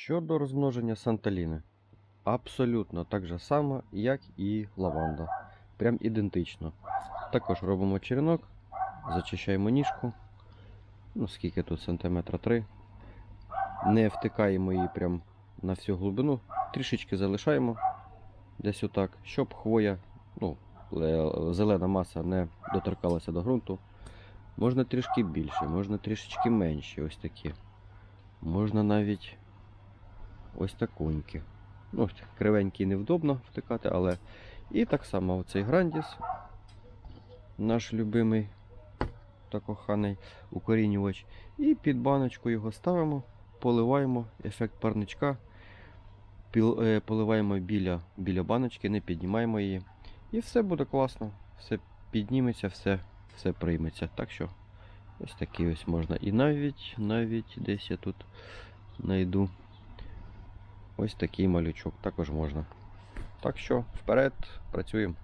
Щодо розмноження санталіни, абсолютно так же само, як і лаванда. Прям ідентично. Також робимо черенок, зачищаємо ніжку. Ну, скільки тут сантиметра 3. Не втикаємо її прям на всю глибину. Трішечки залишаємо десь отак, щоб хвоя, ну, зелена маса не доторкалася до ґрунту. Можна трішки більше, можна трішечки менше, ось такі. Можна навіть ось таконькі. Ну, кривенький невдобно втикати, але і так само оцей грандіс, наш любимий та коханий укорінювач. І під баночку його ставимо, поливаємо ефект парничка, е, поливаємо біля, біля баночки, не піднімаємо її. І все буде класно. Все підніметься, все, все прийметься. Так що ось такий ось можна. І навіть, навіть десь я тут знайду ось такий малючок також можна. Так що вперед, працюємо.